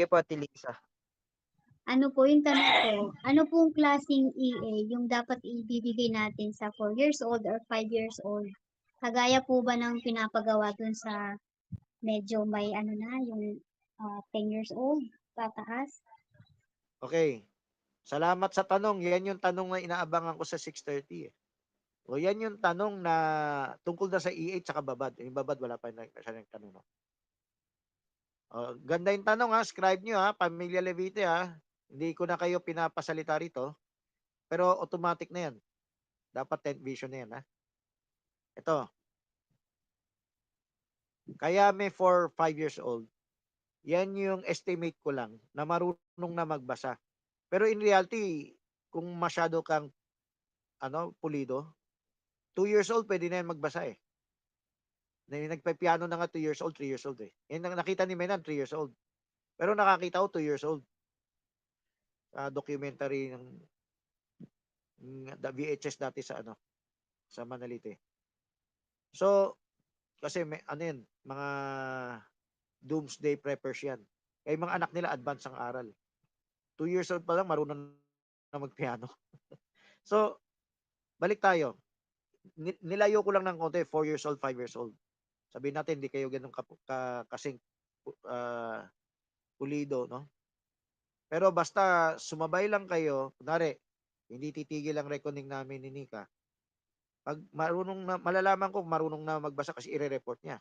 Sige po, Ate Lisa. Ano po yung tanong ko? Ano pong klaseng EA yung dapat ibibigay natin sa 4 years old or 5 years old? Kagaya po ba ng pinapagawa dun sa medyo may ano na, yung ah, 10 years old, tataas? Okay. Salamat sa tanong. Yan yung tanong na inaabangan ko sa 6.30 eh. O yan yung tanong na tungkol na sa E8 tsaka babad. Yung babad wala pa na siya nagtanong. No? O, ganda yung tanong ha. Scribe nyo ha. Pamilya Levite ha. Hindi ko na kayo pinapasalita rito. Pero automatic na yan. Dapat 10 vision na yan ha. Ito. Kaya may for 5 years old. Yan yung estimate ko lang na marunong na magbasa. Pero in reality, kung masyado kang ano, pulido, 2 years old pwede na yan magbasa eh. Na- Nagpa-piano na nga 2 years old, 3 years old eh. Yan ang nakita ni Menan, 3 years old. Pero nakakita ko 2 years old. Sa documentary ng ng VHS dati sa ano sa Manalite. So kasi may ano yan, mga doomsday preppers yan. Kaya mga anak nila advance ang aral. 2 years old pa lang marunong na magpiano. so balik tayo. Ni- Nilayo ko lang ng konti 4 years old, 5 years old. Sabihin natin hindi kayo ganun ka, ka- kasing ah, pulido, no? Pero basta sumabay lang kayo, kunwari, hindi titigil ang reckoning namin ni Nika. Pag marunong na, malalaman ko marunong na magbasa kasi ire-report niya.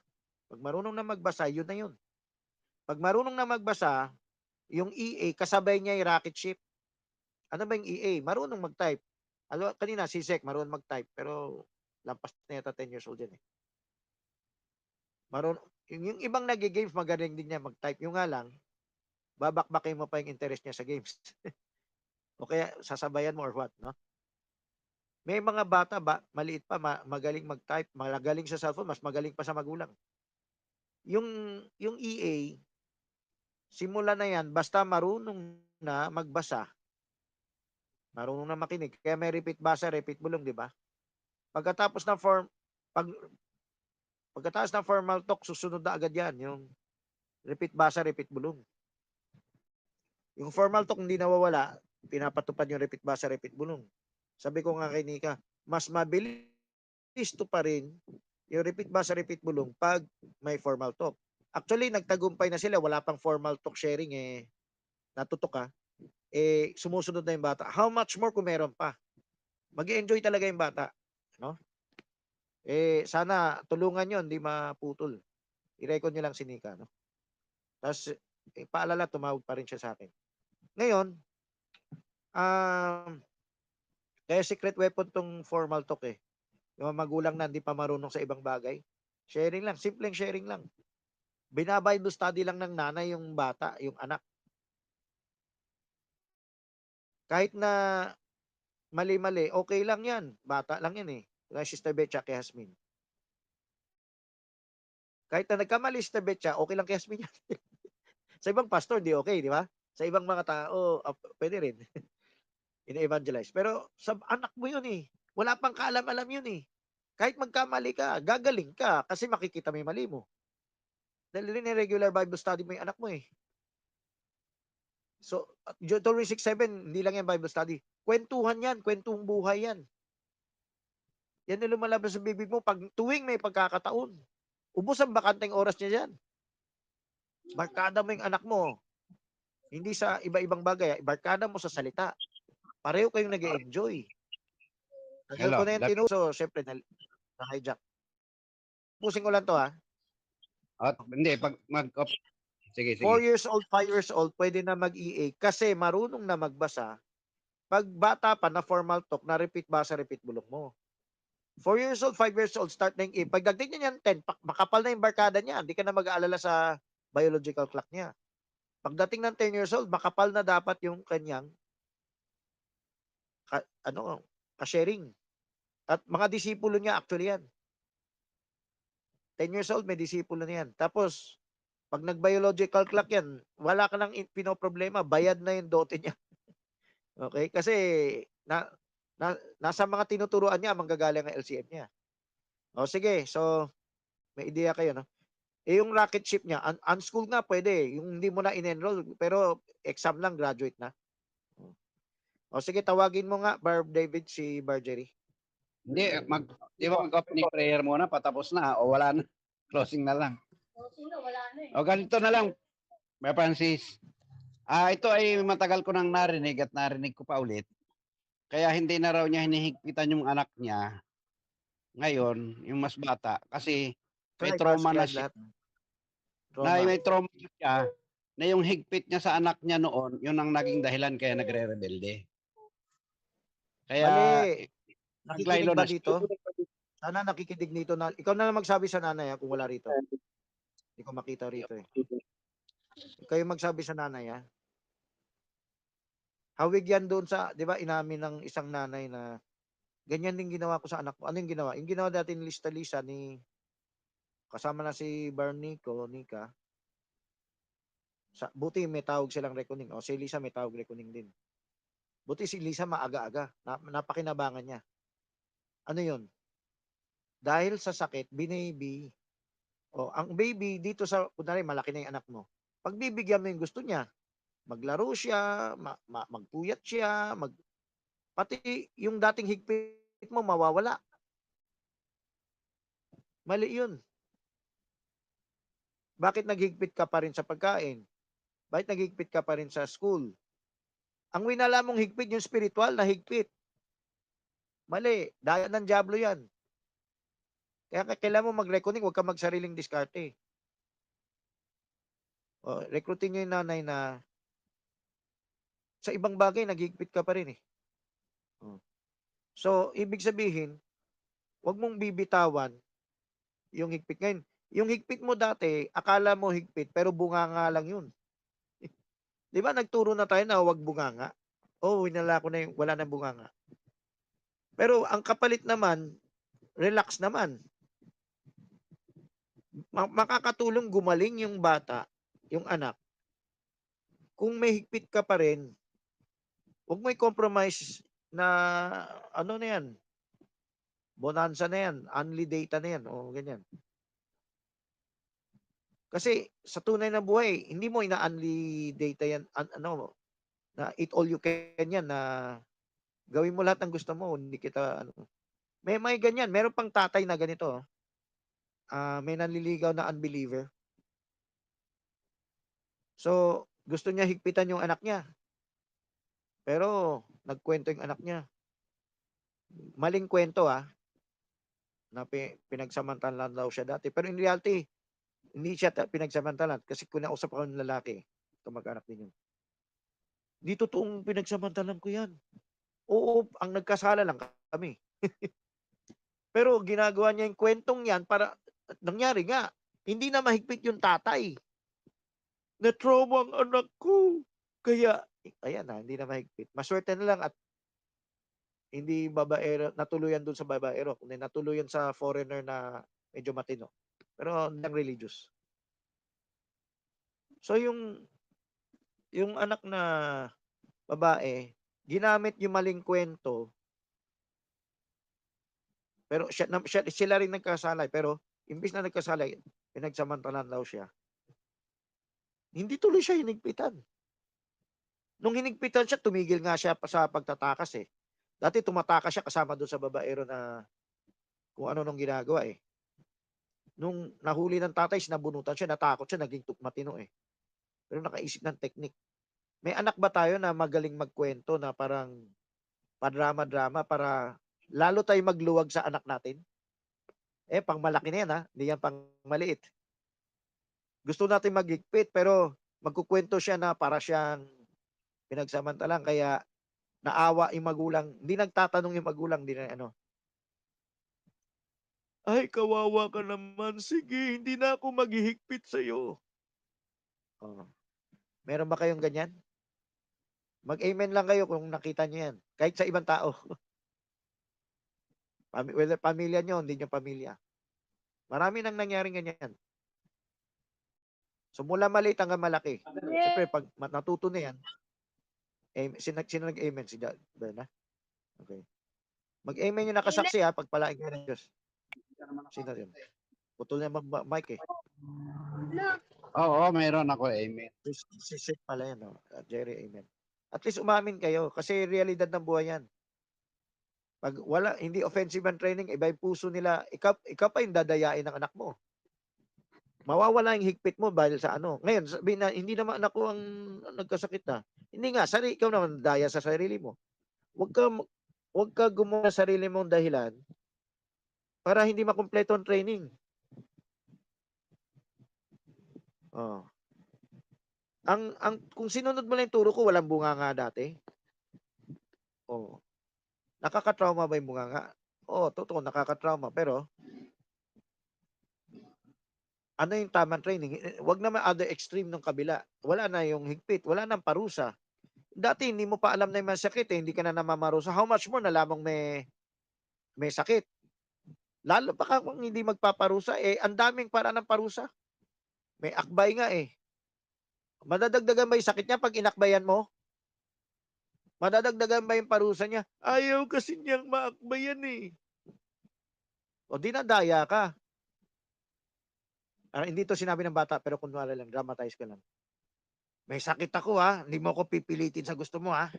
Pag marunong na magbasa, yun na yun. Pag marunong na magbasa, yung EA, kasabay niya yung rocket ship. Ano ba yung EA? Marunong mag-type. Ano, kanina si Sek, marunong mag-type. Pero lampas na yata 10 years old yan eh. Marunong, yung, ibang nag-games, magaling din niya mag-type. Yung nga lang, babakbakin mo pa yung interest niya sa games. o kaya sasabayan mo or what, no? May mga bata ba, maliit pa, ma- magaling mag-type, magaling sa cellphone, mas magaling pa sa magulang. Yung yung EA, simula na yan, basta marunong na magbasa, marunong na makinig. Kaya may repeat basa, repeat bulong, di ba? Pagkatapos ng form, pag, pagkatapos ng formal talk, susunod na agad yan, yung repeat basa, repeat bulong. Yung formal talk hindi nawawala, pinapatupad yung repeat basa, repeat bulong. Sabi ko nga kay Nika, mas mabilis to pa rin yung repeat basa, repeat bulong pag may formal talk. Actually, nagtagumpay na sila, wala pang formal talk sharing eh. Natutok ka. Eh, sumusunod na yung bata. How much more kung meron pa? mag enjoy talaga yung bata. No? Eh, sana tulungan yon hindi maputol. I-record nyo lang si Nika. No? Tapos, eh, paalala, tumawag pa rin siya sa akin. Ngayon, um, kaya secret weapon tong formal talk eh. Yung magulang na hindi pa marunong sa ibang bagay. Sharing lang, simpleng sharing lang. Binabible study lang ng nanay yung bata, yung anak. Kahit na mali-mali, okay lang yan. Bata lang yan eh. Kaya Sister Betcha kay Hasmin. Kahit na nagkamali Sister Betcha, okay lang kay Hasmin yan. sa ibang pastor, di okay, di ba? Sa ibang mga tao, ah, pwede rin. Ina-evangelize. Pero sa anak mo yun eh. Wala pang kaalam-alam yun eh. Kahit magkamali ka, gagaling ka kasi makikita yung mali mo. Dahil rin regular Bible study mo yung anak mo eh. So, Deuteronomy 6.7, hindi lang yan Bible study. Kwentuhan yan, kwentong buhay yan. Yan yung lumalabas sa bibig mo pag tuwing may pagkakataon. Ubus ang bakanteng oras niya dyan. Barkada mo yung anak mo. Hindi sa iba-ibang bagay. Barkada mo sa salita. Pareho kayong nag enjoy Hello, ko na yung. Siyempre, na, na-hijack. Pusin ko lang to ha. At, hindi, pag mag op, sige, sige. 4 years old, 5 years old, pwede na mag-EA kasi marunong na magbasa. Pag bata pa na formal talk, na repeat basa, repeat bulong mo. 4 years old, 5 years old, start na yung EA. Pagdating niya niyan 10, pak- makapal na yung barkada niya. Hindi ka na mag-aalala sa biological clock niya. Pagdating ng 10 years old, makapal na dapat yung kanyang ka, ano, ka-sharing. At mga disipulo niya, actually yan. 10 years old, may disipulo na yan. Tapos, pag nag-biological clock yan, wala ka nang in- pinoproblema, bayad na yung dote niya. okay? Kasi na, na, nasa mga tinuturuan niya, manggagaling ang LCM niya. O sige, so may ideya kayo, no? Eh, yung rocket ship niya, un- unschooled nga pwede. eh. Yung hindi mo na in-enroll, pero exam lang, graduate na. O sige, tawagin mo nga, Barb David, si Bargery. Hindi, mag, di ba mag-opening prayer muna, patapos na, o wala na. Closing na lang. O ganito na lang, May Francis. Ah, ito ay matagal ko nang narinig at narinig ko pa ulit. Kaya hindi na raw niya hinihigpitan yung anak niya ngayon, yung mas bata, kasi may trauma na siya. Trauma. na may trauma siya na yung higpit niya sa anak niya noon, yun ang naging dahilan kaya nagre-rebelde. Kaya Mali. Nakikinig ba na dito? Sana nakikinig nito na. Ikaw na lang magsabi sa nanay ha, kung wala rito. Hindi ko makita rito eh. Yung magsabi sa nanay ha. Hawig yan doon sa, di ba, inamin ng isang nanay na ganyan din ginawa ko sa anak ko. Ano yung ginawa? Yung ginawa dati ni Lista Lisa ni kasama na si Barnico, Nika. Sa, buti may tawag silang reckoning. O si Lisa may tawag reckoning din. Buti si Lisa maaga-aga. Na, napakinabangan niya. Ano yun? Dahil sa sakit, binaby. O, ang baby dito sa, kunwari malaki na yung anak mo. Pagbibigyan mo yung gusto niya, maglaro siya, ma, ma- magpuyat siya, mag, pati yung dating higpit mo mawawala. Mali yun. Bakit naghigpit ka pa rin sa pagkain? Bakit naghigpit ka pa rin sa school? Ang winala mong higpit, yung spiritual na higpit. Mali. Daya ng Diablo yan. Kaya ka- kailangan mo mag-reckoning, huwag ka magsariling diskarte. O, recruiting nyo yung nanay na sa ibang bagay, naghigpit ka pa rin eh. O. So, ibig sabihin, huwag mong bibitawan yung higpit. Ngayon, yung higpit mo dati, akala mo higpit, pero bunganga lang yun. Di ba nagturo na tayo na huwag bunganga? Oh, winala ko na yung wala na bunganga. Pero ang kapalit naman, relax naman. Ma- makakatulong gumaling yung bata, yung anak. Kung may higpit ka pa rin, huwag mo i-compromise na ano na yan, bonanza na yan, only data na yan, o ganyan. Kasi sa tunay na buhay, hindi mo ina-only data yan, an- ano, na eat all you can yan, na gawin mo lahat ng gusto mo, hindi kita, ano. May, may ganyan, meron pang tatay na ganito. Ah, may nanliligaw na unbeliever. So, gusto niya higpitan yung anak niya. Pero, nagkwento yung anak niya. Maling kwento ah. Na pi- pinagsamantalan daw siya dati. Pero in reality, hindi siya ta- pinagsamantalan. Kasi kinausap ako ng lalaki. Kamag-anak din yun. Di totoong pinagsamantalan ko yan. Oo, ang nagkasala lang kami. Pero ginagawa niya yung kwentong yan para nangyari nga, hindi na mahigpit yung tatay. Na-trauma ang anak ko. Kaya, ayan na, hindi na mahigpit. Maswerte na lang at hindi babaero, natuluyan dun sa babaero, kundi natuluyan sa foreigner na medyo matino. Pero hindi religious. So yung yung anak na babae, ginamit yung maling kwento. Pero siya, siya, sila rin nagkasalay. Pero imbis na nagkasalay, pinagsamantalan daw siya. Hindi tuloy siya hinigpitan. Nung hinigpitan siya, tumigil nga siya sa pagtatakas eh. Dati tumatakas siya kasama doon sa babaero na kung ano nung ginagawa eh. Nung nahuli ng tatay, sinabunutan siya, natakot siya, naging tuk- matino eh. Pero nakaisip ng technique. May anak ba tayo na magaling magkwento na parang padrama-drama para lalo tayo magluwag sa anak natin? Eh, pang malaki na yan ha, hindi yan pang maliit. Gusto natin maghigpit pero magkukwento siya na para siyang pinagsamantalang kaya naawa yung magulang. Hindi nagtatanong yung magulang, hindi na ano. Ay, kawawa ka naman. Sige, hindi na ako maghihigpit sa'yo. Oh. Meron ba kayong ganyan? Mag-amen lang kayo kung nakita niyo yan. Kahit sa ibang tao. Whether pamilya nyo, hindi nyo pamilya. Marami nang nangyaring ganyan. So mula maliit hanggang malaki. Siyempre, pag natuto na yan, eh, sino, sino nag-amen? Si Berna? Okay. Mag-amen yung nakasaksi ha, pagpalain kayo ng Diyos. Sino yun? Putol na mag mic eh. Oo, mayroon ako. Amen. Si, si Seth pala yan, no? Uh, Jerry, amen. At least umamin kayo kasi realidad ng buhay yan. Pag wala, hindi offensive ang training, iba yung puso nila, ikaw, ikaw pa yung dadayain ng anak mo. Mawawala yung higpit mo dahil sa ano. Ngayon, sabi na, hindi naman anak ko ang nagkasakit na. Hindi nga, sari, ikaw naman daya sa sarili mo. Huwag ka, huwag ka gumawa ng sarili mong dahilan para hindi makumpleto ang training. Oh. Ang ang kung sinunod mo lang yung turo ko, walang bunga nga dati. Oh. Nakaka-trauma ba yung bunga nga? Oo, totoo, nakaka-trauma. Pero, ano yung tamang training? Eh, Wag naman other extreme ng kabila. Wala na yung higpit, wala nang parusa. Dati, hindi mo pa alam na yung sakit, eh, hindi ka na namamarusa. How much more nalamang may, may sakit? Lalo, baka kung hindi magpaparusa, eh, ang daming para ng parusa. May akbay nga eh. Madadagdagan ba yung sakit niya pag inakbayan mo? Madadagdagan ba yung parusa niya? Ayaw kasi niyang maakbayan eh. O dinadaya ka. Ah, hindi to sinabi ng bata pero kunwari lang, dramatize ko lang. May sakit ako ha, hindi mo ako pipilitin sa gusto mo ha.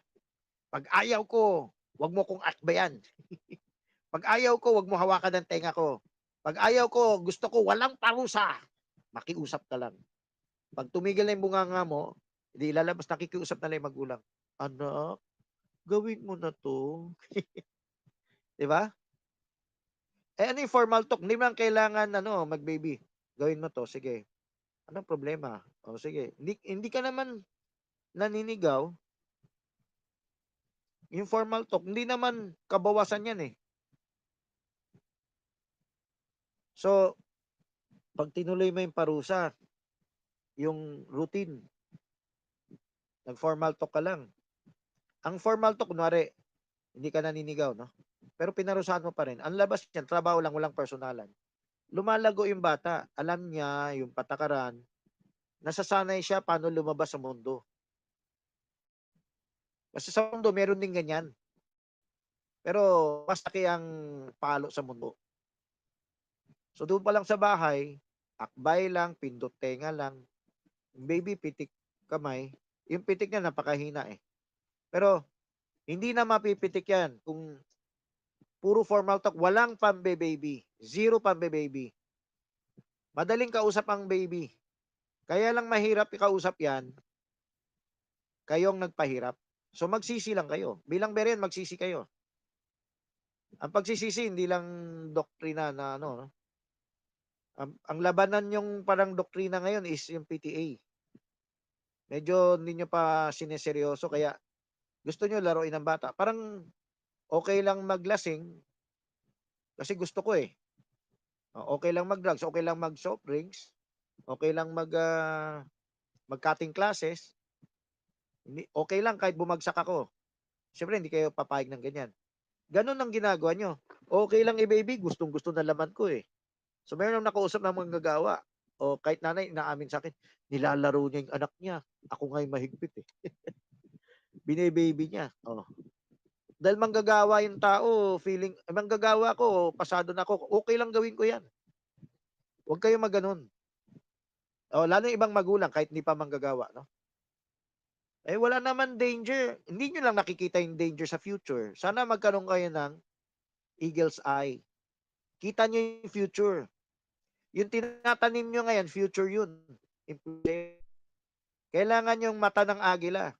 Pag ayaw ko, wag mo kong akbayan. Pag ayaw ko, wag mo hawakan ng tenga ko. Pag ayaw ko, gusto ko walang parusa. Makiusap ka lang. Pag tumigil na yung bunganga mo, hindi ilalabas, nakikiusap na lang yung magulang. Anak, gawin mo na to. Di ba? Eh, ano yung formal talk? Hindi man kailangan, ano, mag-baby. Gawin mo to, sige. Anong problema? O, sige. Hindi, hindi ka naman naninigaw. Yung formal talk, hindi naman kabawasan yan eh. So, pag tinuloy mo yung parusa, yung routine, nag-formal talk ka lang. Ang formal talk, kunwari, hindi ka naninigaw, no? Pero pinarusahan mo pa rin. Ang labas niyan, trabaho lang, walang personalan. Lumalago yung bata. Alam niya yung patakaran. Nasasanay siya paano lumabas sa mundo. Kasi sa mundo, meron din ganyan. Pero mas laki ang palo sa mundo. So doon pa lang sa bahay, akbay lang, pindot tenga lang, baby pitik kamay, yung pitik niya napakahina eh. Pero hindi na mapipitik yan kung puro formal talk, walang pambe-baby, zero pambe-baby. Madaling kausap ang baby. Kaya lang mahirap ikausap yan, kayong nagpahirap. So magsisi lang kayo. Bilang berian, magsisi kayo. Ang pagsisisi, hindi lang doktrina na ano, no? ang, ang labanan yung parang doktrina ngayon is yung PTA. Medyo hindi nyo pa sineseryoso kaya gusto nyo laruin ng bata. Parang okay lang maglasing kasi gusto ko eh. O, Okay lang mag-drugs, okay lang mag-soft drinks, okay lang mag ah, mag-cutting classes. Okay lang kahit bumagsak ako. Siyempre, hindi kayo papayag ng ganyan. Ganon ang ginagawa nyo. Okay lang eh, baby. Gustong gusto na laman ko eh. So, meron akong nakausap ng mga gagawa. O kahit nanay, inaamin sa akin, nilalaro niya yung anak niya. Ako nga yung mahigpit eh. Bine-baby niya. Oh. Dahil manggagawa yung tao, feeling, eh, manggagawa ko, pasado na ako, okay lang gawin ko yan. Huwag kayo maganon. O, lalo yung ibang magulang, kahit hindi pa manggagawa, no? Eh, wala naman danger. Hindi nyo lang nakikita yung danger sa future. Sana magkaroon kayo ng eagle's eye. Kita nyo yung future. Yung tinatanim nyo ngayon, future yun. Kailangan yung mata ng agila.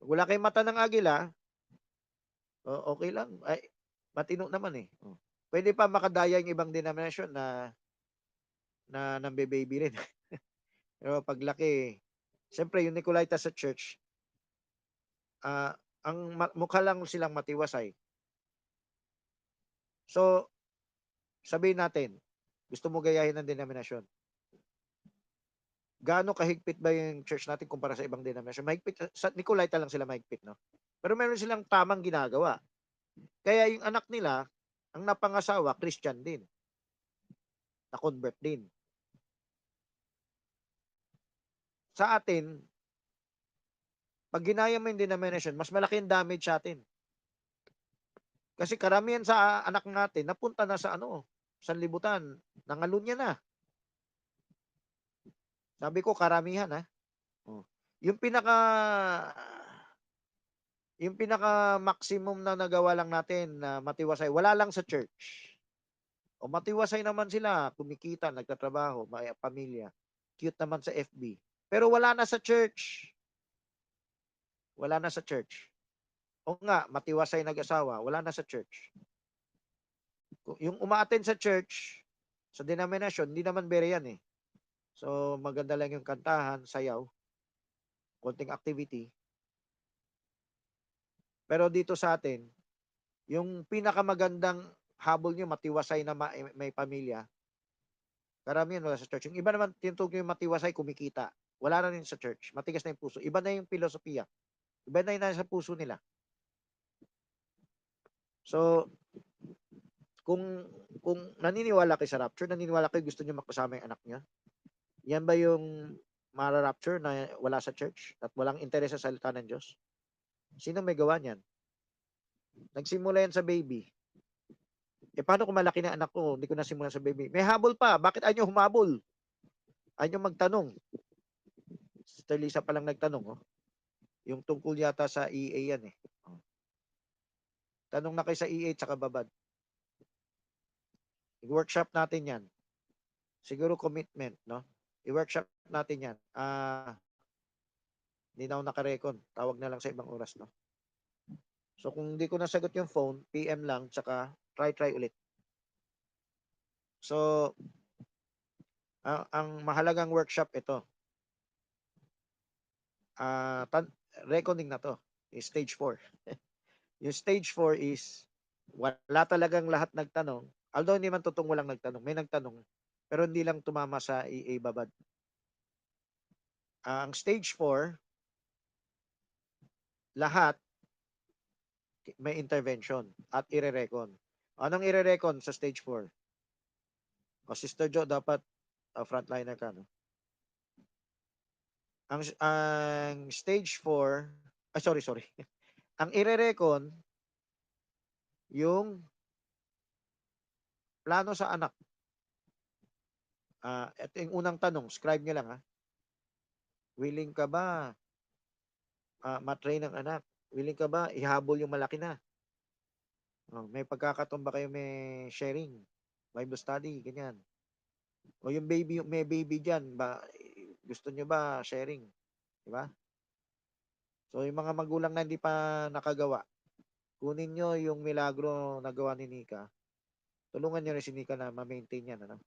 Wala kayong mata ng agila, o- okay lang. Ay, matino naman eh. O. Pwede pa makadaya yung ibang denomination na na nang baby rin. Pero paglaki, Siyempre, yung Nicolaita sa church, ah ang mukha lang silang matiwasay. So, sabihin natin, gusto mo gayahin ng denominasyon. Gaano kahigpit ba yung church natin kumpara sa ibang denominasyon? Mahigpit, sa Nicolaita lang sila mahigpit, no? Pero meron silang tamang ginagawa. Kaya yung anak nila, ang napangasawa, Christian din. Na-convert din. sa atin, pag ginaya mo yung denomination, mas malaki yung damage sa atin. Kasi karamihan sa anak natin, napunta na sa ano, sanlibutan, nangalunya na. Sabi ko, karamihan ha. Oh. Yung pinaka yung pinaka maximum na nagawa lang natin na matiwasay, wala lang sa church. O matiwasay naman sila, kumikita, nagtatrabaho, may pamilya. Cute naman sa FB. Pero wala na sa church. Wala na sa church. O nga, matiwasay nag-asawa, wala na sa church. Yung umaattend sa church, sa denomination, hindi naman bere yan eh. So, maganda lang yung kantahan, sayaw, konting activity. Pero dito sa atin, yung pinakamagandang habol nyo, matiwasay na ma- may pamilya, karamihan wala sa church. Yung iba naman, tinutog yung matiwasay, kumikita. Wala na rin sa church. Matigas na yung puso. Iba na yung filosofiya. Iba na yung nasa puso nila. So, kung kung naniniwala kayo sa rapture, naniniwala kayo gusto niyo makasama yung anak niyo, yan ba yung mara-rapture na wala sa church at walang interes sa salita ng Diyos? Sino may gawa niyan? Nagsimula yan sa baby. Eh paano kung malaki na anak ko, hindi ko nasimula sa baby? May habol pa. Bakit ayaw humabol? Ayaw magtanong. Sister Lisa pa lang nagtanong. Oh. Yung tungkol yata sa EA yan eh. Oh. Tanong na kayo sa EA tsaka babad. I-workshop natin yan. Siguro commitment, no? I-workshop natin yan. Ah, hindi na ako nakarekon. Tawag na lang sa ibang oras, no? So, kung hindi ko nasagot yung phone, PM lang, tsaka try, try ulit. So, ang, ang mahalagang workshop ito. Ah, tan- reckoning na to. Is stage 4. yung stage 4 is wala talagang lahat nagtanong. Although hindi man totoong walang nagtanong. May nagtanong. Pero hindi lang tumama sa EA babad. Ang stage 4, lahat may intervention at ire-recon. Anong ire-recon sa stage 4? O Sister Jo, dapat uh, frontliner ka, no? Ang, ang stage 4, ah, sorry, sorry. ang ire-recon, yung plano sa anak. Ah, ito yung unang tanong, scribe niyo lang ha. Willing ka ba ah, matrain ang anak? Willing ka ba ihabol yung malaki na? Oh, may pagkakataon ba kayo may sharing? Bible study, ganyan. O yung baby, may baby dyan, ba, gusto nyo ba sharing? Di ba? So, yung mga magulang na hindi pa nakagawa, kunin nyo yung milagro na gawa ni Nika. Tulungan nyo rin si Nika na ma-maintain yan. Ano?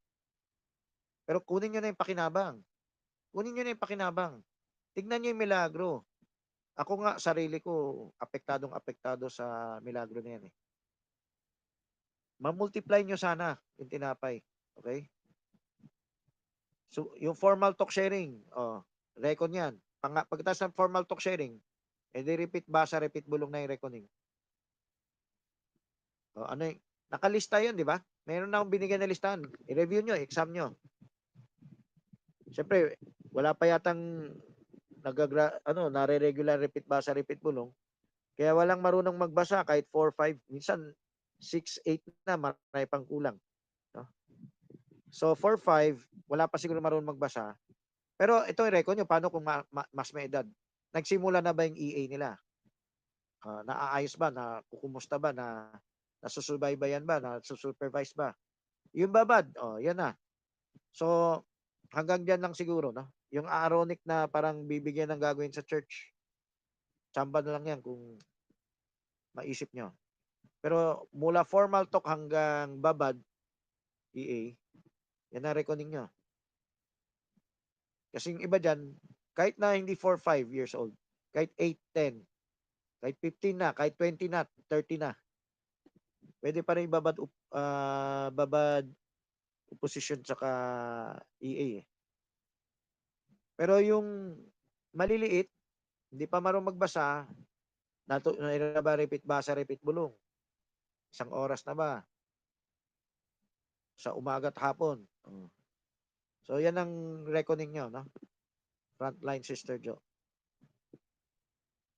Pero kunin nyo na yung pakinabang. Kunin nyo na yung pakinabang. Tignan nyo yung milagro. Ako nga, sarili ko, apektadong apektado sa milagro na yan eh. Ma-multiply nyo sana yung tinapay. Okay? So, yung formal talk sharing, oh, recon yan. Pang, pagkatapos ng formal talk sharing, edi repeat basa, repeat bulong na yung reckoning. Oh, ano yung, nakalista yun, di ba? Meron na akong binigyan na listahan. I-review nyo, exam nyo. Siyempre, wala pa yatang nagagra, ano, nare-regular repeat basa, repeat bulong. Kaya walang marunong magbasa kahit 4, 5, minsan 6, 8 na, marami pang kulang. No? So, 4, 5, wala pa siguro marunong magbasa. Pero ito yung record nyo, paano kung ma- ma- mas may edad? Nagsimula na ba yung EA nila? Ah, naaayos ba? Na kukumusta ba? Na nasusubaybayan ba? Na susupervise ba? Yung babad, oh, yan na. So, hanggang dyan lang siguro, no? Yung Aaronic na parang bibigyan ng gagawin sa church. Tsamba na lang yan kung maisip nyo. Pero mula formal talk hanggang babad, EA, yan na reckoning nyo. Kasi yung iba dyan, kahit na hindi 4, 5 years old, kahit 8, 10, kahit 15 na, kahit 20 na, 30 na, pwede pa rin babad, ah, babad opposition tsaka EA eh. Pero yung maliliit, hindi pa marunong magbasa, nato na ba repeat basa, repeat bulong. Isang oras na ba? Sa umaga at hapon. Oh. So yan ang reckoning nyo, no? Frontline Sister Jo.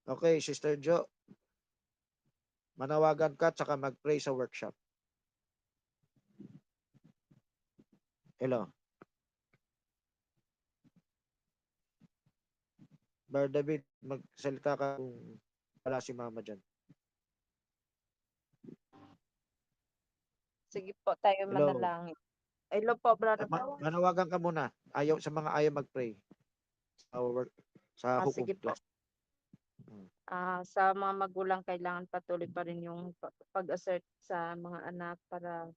Okay, Sister Jo. Manawagan ka tsaka mag-pray sa workshop. Hello. Bar David, magsalita ka kung wala si mama dyan. Sige po, tayo Hello. manalangin. Hello po, brother. Ma- manawagan ka muna. Ayaw sa mga ayaw mag-pray. Sa work, sa Ah, hukom po. class. Ah, sa mga magulang, kailangan patuloy pa rin yung pa- pag-assert sa mga anak para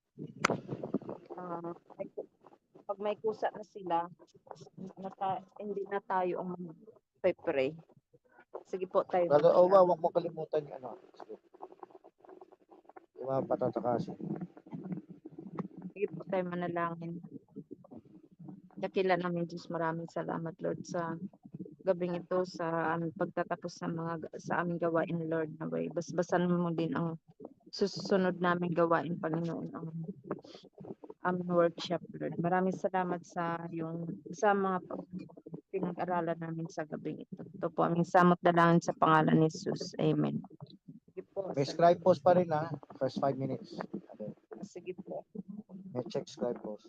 may- pag may kusa na sila, nata, hindi na tayo ang pray Sige po, tayo. Brother. Owa, huwag mo kalimutan yung ano. Yung mga patatakasin. Sige po tayo manalangin. Dakila namin Diyos, maraming salamat Lord sa gabing ito sa aming pagtatapos ng mga sa aming gawain Lord na way. Basbasan mo din ang susunod naming gawain Panginoon ang aming workshop Lord. Maraming salamat sa yung sa mga pinag-aralan namin sa gabing ito. Ito po aming samot dalangin sa pangalan ni Jesus. Amen. Sige po. May scribe post pa rin ha. First five minutes. Okay. Sige po. May check scribe post.